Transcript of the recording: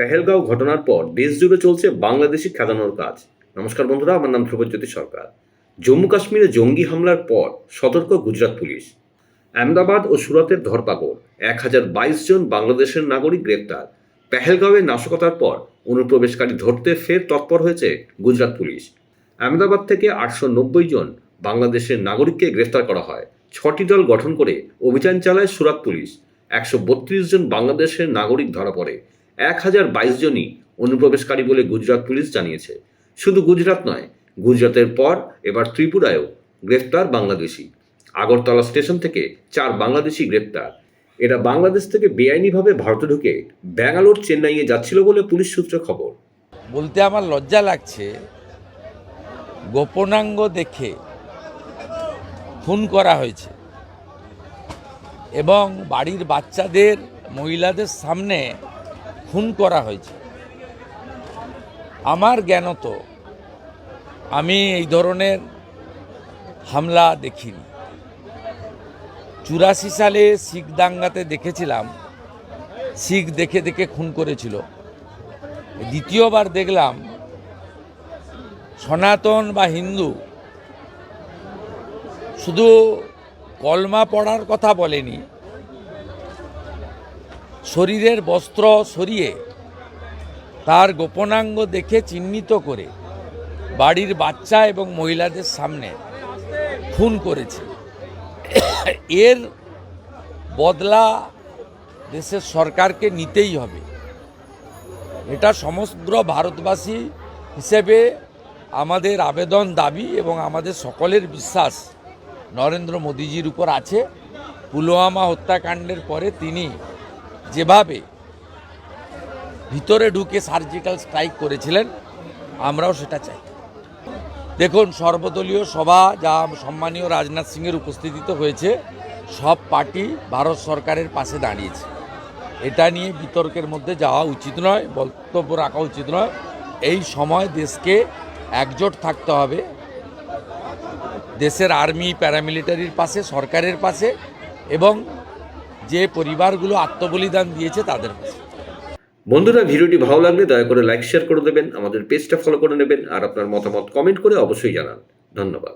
পেহেলগাঁও ঘটনার পর দেশ জুড়ে চলছে বাংলাদেশি খেদানোর কাজ। নমস্কার বন্ধুরা, আমার নাম ধ্রুবজ্যোতি সরকার। জম্মু কাশ্মীরে জঙ্গি হামলার পর সতর্ক গুজরাট পুলিশ। আহমেদাবাদ ও সুরাতের ধরপাকড়। এক হাজার বাইশ জন বাংলাদেশের নাগরিক গ্রেপ্তার। পেহেলগাঁওয়ে নাশকতার পর অনুপ্রবেশকারী ধরতে ফের তৎপর হয়েছে গুজরাট পুলিশ। আহমেদাবাদ থেকে আটশো নব্বই জন বাংলাদেশের নাগরিককে গ্রেফতার করা হয়। ছটি দল গঠন করে অভিযান চালায় সুরাত পুলিশ। একশো বত্রিশ জন বাংলাদেশের নাগরিক ধরা পড়ে। এক হাজার বাইশ জনই অনুপ্রবেশকারী বলে গুজরাট পুলিশ জানিয়েছে। শুধু গুজরাট নয় গুজরাতের পর এবার ত্রিপুরায়ও গ্রেফতার বাংলাদেশি। আগরতলা স্টেশন থেকে চার বাংলাদেশি গ্রেপ্তার। এরা বাংলাদেশ থেকে বেআইনিভাবে ভারতে ঢুকে ব্যাঙ্গালোর চেন্নাইয়ে যাচ্ছিল বলে পুলিশ সূত্রে খবর। বলতে আমার লজ্জা লাগছে, গোপনাঙ্গ দেখে খুন করা হয়েছে। এবং বাড়ির বাচ্চাদের, মহিলাদের সামনে খুন করা হয়েছে। আমার জ্ঞানত আমি এই ধরনের হামলা দেখিনি। চুরাশি সালে শিখ দাঙ্গাতে দেখেছিলাম, শিখ দেখে দেখে খুন করেছিল। দ্বিতীয়বার দেখলাম, সনাতন বা হিন্দু শুধু কলমা পড়ার কথা বলেনি শরীরের বস্ত্র সরিয়ে তার গোপনাঙ্গ দেখে চিহ্নিত করে বাড়ির বাচ্চা এবং মহিলাদের সামনে খুন করেছে। এর বদলা দেশের সরকারকে নিতেই হবে। এটা সমগ্র ভারতবাসী হিসেবে আমাদের আবেদন দাবি এবং আমাদের সকলের বিশ্বাস নরেন্দ্র মোদীজির উপর আছে। পুলওয়ামা হত্যাকাণ্ডের পরে তিনি যেভাবে ভিতরে ঢুকে সার্জিক্যাল স্ট্রাইক করেছিলেন, আমরাও সেটা চাই। দেখুন, সর্বদলীয় সভা যা সম্মানীয় রাজনাথ সিংয়ের উপস্থিতিতে হয়েছে, সব পার্টি ভারত সরকারের পাশে দাঁড়িয়েছে। এটা নিয়ে বিতর্কের মধ্যে যাওয়া উচিত নয়, বক্তব্য রাখা উচিত নয়। এই সময় দেশকে একজোট থাকতে হবে। দেশের আর্মি প্যারামিলিটারির পাশে, সরকারের পাশে এবং যে পরিবারগুলো আত্মবলিদান দিয়েছে তাদের বন্ধুরা, ভিডিওটি ভালো লাগলে দয়া করে লাইক শেয়ার করে দেবেন, আমাদের পেজটা ফলো করে নেবেন, আর আপনার মতামত কমেন্ট করে অবশ্যই জানান। ধন্যবাদ।